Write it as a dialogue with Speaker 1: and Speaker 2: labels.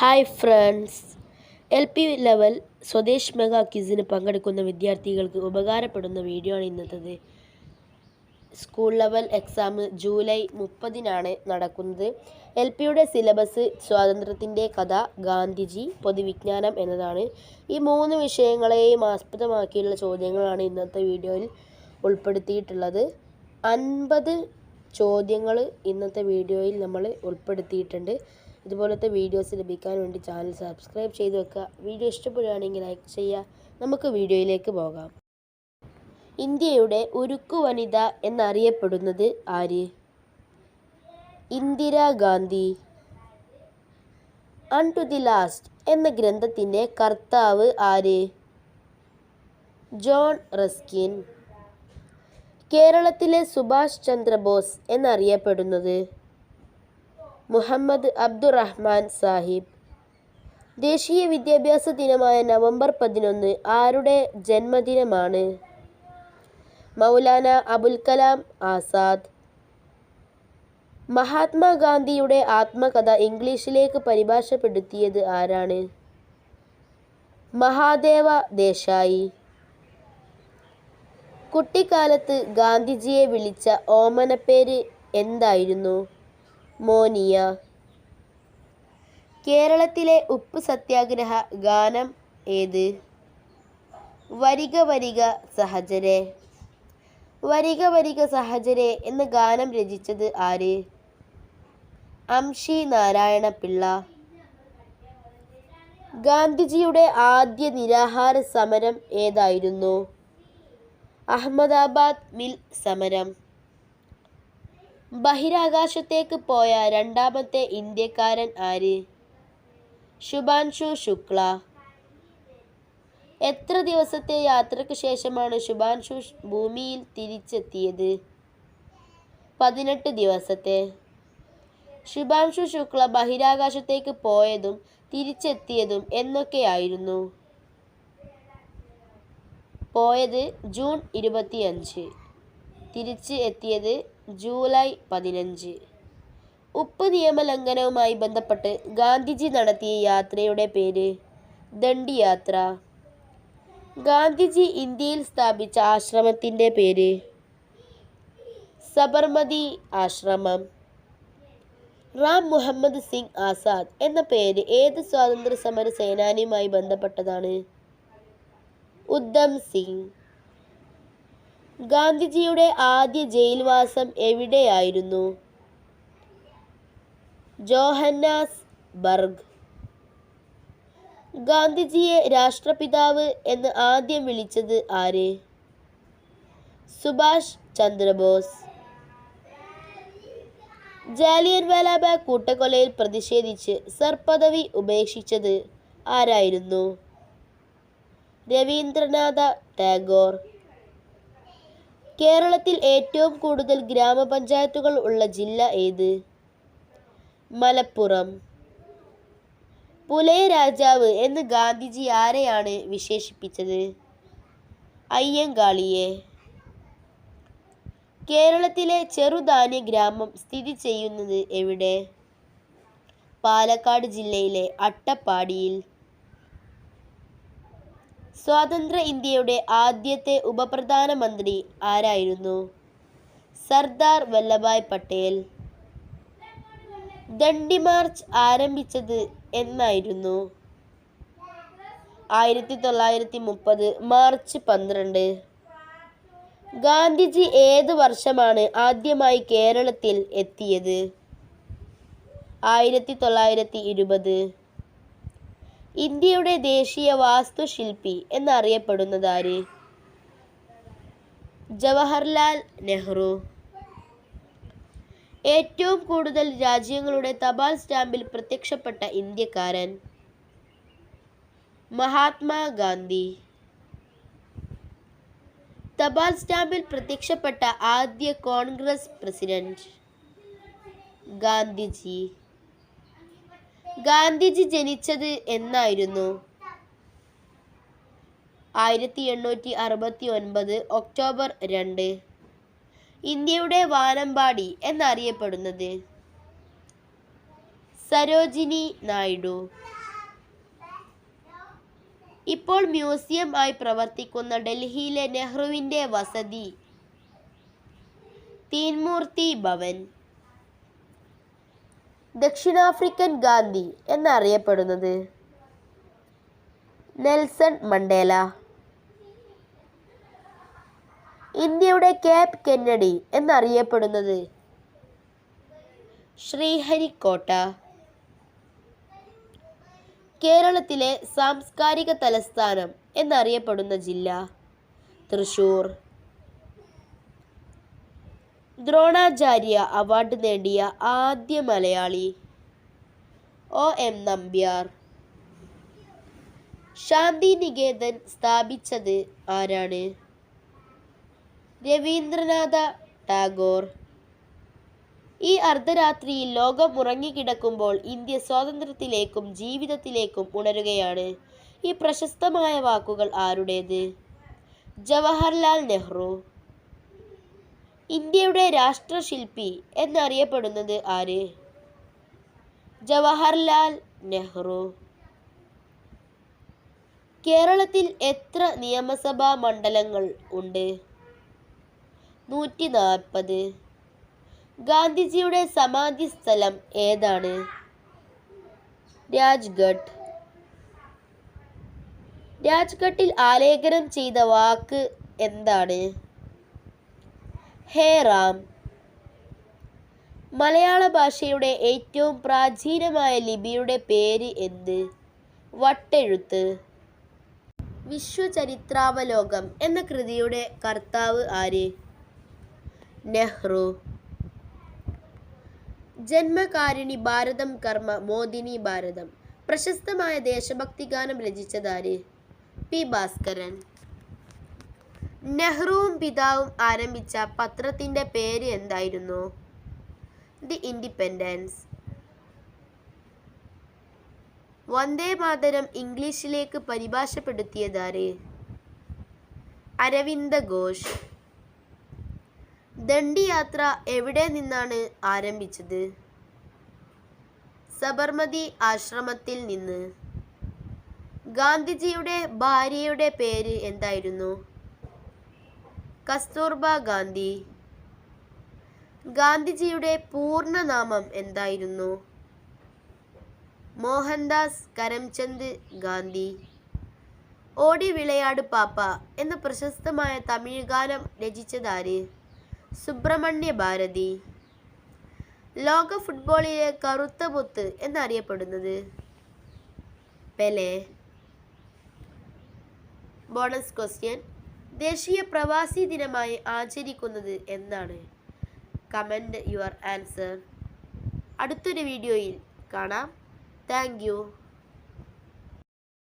Speaker 1: Hi friends L P level Swadesh mega ക്വിസിന് പങ്കെടുക്കുന്ന വിദ്യാർത്ഥികൾക്ക് ഉപകാരപ്പെടുന്ന വീഡിയോ ആണ് ഇന്നത്തേത്. സ്കൂൾ ലെവൽ എക്സാം ജൂലൈ മുപ്പതിനാണ് നടക്കുന്നത്. എൽ പിയുടെ സിലബസ് സ്വാതന്ത്ര്യത്തിന്റെ കഥ ഗാന്ധിജി പൊതുവിജ്ഞാനം എന്നതാണ്. ഈ മൂന്ന് വിഷയങ്ങളെയും ആസ്പദമാക്കിയുള്ള ചോദ്യങ്ങളാണ് ഇന്നത്തെ വീഡിയോയിൽ ഉൾപ്പെടുത്തിയിട്ടുള്ളത്. അൻപത് ചോദ്യങ്ങൾ ഇന്നത്തെ വീഡിയോയിൽ നമ്മൾ ഉൾപ്പെടുത്തിയിട്ടുണ്ട്. ഇതുപോലത്തെ വീഡിയോസ് ലഭിക്കാൻ വേണ്ടി ചാനൽ സബ്സ്ക്രൈബ് ചെയ്ത് വെക്കുക. വീഡിയോ ഇഷ്ടപ്പെടുകയാണെങ്കിൽ ലൈക്ക് ചെയ്യുക. നമുക്ക് വീഡിയോയിലേക്ക് പോകാം. ഇന്ത്യയുടെ ഉരുക്കു വനിത എന്നറിയപ്പെടുന്നത് ആര്? ഇന്ദിരാഗാന്ധി അൺ ടു ദി ലാസ്റ്റ് എന്ന ഗ്രന്ഥത്തിന്റെ കർത്താവ് ആര്? John Ruskin. കേരളത്തിലെ സുഭാഷ് ചന്ദ്രബോസ് എന്നറിയപ്പെടുന്നത് മുഹമ്മദ് അബ്ദുറഹ്മാൻ സാഹിബ്. ദേശീയ വിദ്യാഭ്യാസ ദിനമായ നവംബർ പതിനൊന്ന് ആരുടെ ജന്മദിനമാണ്? മൗലാന അബുൽ കലാം ആസാദ്. മഹാത്മാഗാന്ധിയുടെ ആത്മകഥ ഇംഗ്ലീഷിലേക്ക് പരിഭാഷപ്പെടുത്തിയത് ആരാണ്? മഹാദേവ ദേശായി. കുട്ടിക്കാലത്ത് ഗാന്ധിജിയെ വിളിച്ച ഓമനപ്പേര് എന്തായിരുന്നു? മോനിയ. കേരളത്തിലെ ഉപ്പ് സത്യാഗ്രഹ ഗാനം ഏത്? വരിക വരിക സഹചരെ വരിക വരിക സഹചരെ എന്ന ഗാനം രചിച്ചത് ആര്? അംഷി നാരായണ പിള്ള ഗാന്ധിജിയുടെ ആദ്യ നിരാഹാര സമരം ഏതായിരുന്നു? അഹമ്മദാബാദ് മിൽ സമരം. ബഹിരാകാശത്തേക്ക് പോയ രണ്ടാമത്തെ ഇന്ത്യക്കാരൻ ആര്? ശുഭാൻഷു ശുക്ല. എത്ര ദിവസത്തെ യാത്രയ്ക്ക് ശേഷമാണ് ശുഭാൻഷു ഭൂമിയിൽ തിരിച്ചെത്തിയത്? പതിനെട്ട് ദിവസത്തെ. ശുഭാൻഷു ശുക്ല ബഹിരാകാശത്തേക്ക് പോയതും തിരിച്ചെത്തിയതും എന്നൊക്കെയായിരുന്നു. പോയത് ജൂൺ ഇരുപത്തിയഞ്ച്. തിരിച്ച് എത്തിയത് ജൂലൈ പതിനഞ്ച്. ഉപ്പ് നിയമലംഘനവുമായി ബന്ധപ്പെട്ട് ഗാന്ധിജി നടത്തിയ യാത്രയുടെ പേര് ദണ്ഡി യാത്ര ഗാന്ധിജി ഇന്ത്യയിൽ സ്ഥാപിച്ച ആശ്രമത്തിന്റെ പേര് സബർമതി ആശ്രമം. റാം മുഹമ്മദ് സിംഗ് ആസാദ് എന്ന പേര് ഏത് സ്വാതന്ത്ര്യ സമര സേനാനിയുമായി ബന്ധപ്പെട്ടതാണ്? ഉദ്ധം സിംഗ്. ഗാന്ധിജിയുടെ ആദ്യ ജയിൽവാസം എവിടെയായിരുന്നു? ജോഹന്നാസ് ബർഗ് ഗാന്ധിജിയെ രാഷ്ട്രപിതാവ് എന്ന് ആദ്യം വിളിച്ചത് ആര്? സുഭാഷ് ചന്ദ്രബോസ്. ജാലിയൻ വാലാബാഗ് കൂട്ടക്കൊലയിൽ പ്രതിഷേധിച്ച് സർപദവി ഉപേക്ഷിച്ചത് ആരായിരുന്നു? രവീന്ദ്രനാഥ ടാഗോർ. കേരളത്തിൽ ഏറ്റവും കൂടുതൽ ഗ്രാമപഞ്ചായത്തുകൾ ഉള്ള ജില്ല ഏത്? മലപ്പുറം. പുലയ രാജാവ് എന്ന് ഗാന്ധിജി ആരെയാണ് വിശേഷിപ്പിച്ചത്? അയ്യങ്കാളിയെ. കേരളത്തിലെ ചെറുധാന്യ ഗ്രാമം സ്ഥിതി ചെയ്യുന്നത് എവിടെ? പാലക്കാട് ജില്ലയിലെ അട്ടപ്പാടിയിൽ. സ്വാതന്ത്ര്യ ഇന്ത്യയുടെ ആദ്യത്തെ ഉപപ്രധാനമന്ത്രി ആരായിരുന്നു? സർദാർ വല്ലഭായ് പട്ടേൽ. ദണ്ഡി മാർച്ച് ആരംഭിച്ചത് എന്നായിരുന്നു. ആയിരത്തി തൊള്ളായിരത്തി മുപ്പത് മാർച്ച് പന്ത്രണ്ട്. ഗാന്ധിജി ഏത് വർഷമാണ് ആദ്യമായി കേരളത്തിൽ എത്തിയത്? ആയിരത്തി തൊള്ളായിരത്തി ഇരുപത് ഇന്ത്യയുടെ ദേശീയ വാസ്തുശില്പി എന്നറിയപ്പെടുന്നത് ആര് ജവഹർലാൽ നെഹ്റു. ഏറ്റവും കൂടുതൽ രാജ്യങ്ങളുടെ തപാൽ സ്റ്റാമ്പിൽ പ്രത്യക്ഷപ്പെട്ട ഇന്ത്യക്കാരൻ മഹാത്മാഗാന്ധി. തപാൽ സ്റ്റാമ്പിൽ പ്രത്യക്ഷപ്പെട്ട ആദ്യ കോൺഗ്രസ് പ്രസിഡന്റ് ഗാന്ധിജി. ഗാന്ധിജി ജനിച്ചത് എന്നായിരുന്നു. ആയിരത്തി എണ്ണൂറ്റി അറുപത്തി ഒൻപത് ഒക്ടോബർ രണ്ട്. ഇന്ത്യയുടെ വാനമ്പാടി എന്നറിയപ്പെടുന്നത്. സരോജിനി നായിഡു. ഇപ്പോൾ മ്യൂസിയം ആയി പ്രവർത്തിക്കുന്ന ഡൽഹിയിലെ നെഹ്റുവിന്റെ വസതി തീൻമൂർത്തി ഭവൻ. ദക്ഷിണാഫ്രിക്കൻ ഗാന്ധി എന്നറിയപ്പെടുന്നത്. Nelson Mandela. ഇന്ത്യയുടെ ക്യാപ് കെന്നഡി എന്നറിയപ്പെടുന്നത് ശ്രീഹരിക്കോട്ട. കേരളത്തിലെ സാംസ്കാരിക തലസ്ഥാനം എന്നറിയപ്പെടുന്ന ജില്ല തൃശൂർ. ദ്രോണാചാര്യ അവാർഡ് നേടിയ ആദ്യ മലയാളി. ഒ. എം. നമ്പ്യാർ. ശാന്തി നികേതൻ സ്ഥാപിച്ചത് ആരാണ്? രവീന്ദ്രനാഥ ടാഗോർ. ഈ അർദ്ധരാത്രിയിൽ ലോകം ഉറങ്ങിക്കിടക്കുമ്പോൾ ഇന്ത്യ സ്വാതന്ത്ര്യത്തിലേക്കും ജീവിതത്തിലേക്കും ഉണരുകയാണ് ഈ പ്രശസ്തമായ വാക്കുകൾ ആരുടേത്? ജവഹർലാൽ നെഹ്റു. ഇന്ത്യയുടെ രാഷ്ട്രശില്പി എന്നറിയപ്പെടുന്നത് ആര്? ജവഹർലാൽ നെഹ്റു. കേരളത്തിൽ എത്ര നിയമസഭാ മണ്ഡലങ്ങൾ ഉണ്ട്? നൂറ്റി നാൽപ്പത് ഗാന്ധിജിയുടെ സമാധി സ്ഥലം ഏതാണ്? രാജ്ഘട്ട്. രാജ്ഘട്ടിൽ ആലേഖനം ചെയ്ത വാക്ക് എന്താണ്? ഹേ റാം. മലയാള ഭാഷയുടെ ഏറ്റവും പ്രാചീനമായ ലിപിയുടെ പേര് എന്ത്? വട്ടെഴുത്ത്. വിശ്വചരിത്രാവലോകം എന്ന കൃതിയുടെ കർത്താവ് ആര്? നെഹ്റു. ജന്മകാരിണി ഭാരതം കർമ്മ മോദിനി ഭാരതം. പ്രശസ്തമായ ദേശഭക്തി ഗാനം രചിച്ചതാര് പി. ഭാസ്കരൻ. നെഹ്റുവും പിതാവും ആരംഭിച്ച പത്രത്തിന്റെ പേര് എന്തായിരുന്നു? The independence. വന്ദേ മാതരം ഇംഗ്ലീഷിലേക്ക് പരിഭാഷപ്പെടുത്തിയതാര് അരവിന്ദ ഘോഷ്. ദണ്ഡി യാത്ര എവിടെ നിന്നാണ് ആരംഭിച്ചത്? സബർമതി ആശ്രമത്തിൽ നിന്ന്. ഗാന്ധിജിയുടെ ഭാര്യയുടെ പേര് എന്തായിരുന്നു? കസ്തൂർബ ഗാന്ധി. ഗാന്ധിജിയുടെ പൂർണനാമം എന്തായിരുന്നു? മോഹൻദാസ് കരംചന്ദ് ഗാന്ധി. ഓടി വിളയാട് പാപ്പ എന്ന പ്രശസ്തമായ തമിഴ് ഗാനം രചിച്ചതാര്? സുബ്രഹ്മണ്യ ഭാരതി. ലോക ഫുട്ബോളിലെ കറുത്ത പുത്ത് എന്നറിയപ്പെടുന്നത് പെലെ. Bonus question. ദേശീയ പ്രവാസി ദിനമായി ആചരിക്കുന്നത് എന്നാണ്. Comment your answer. അടുത്തൊരു വീഡിയോയിൽ കാണാം. താങ്ക്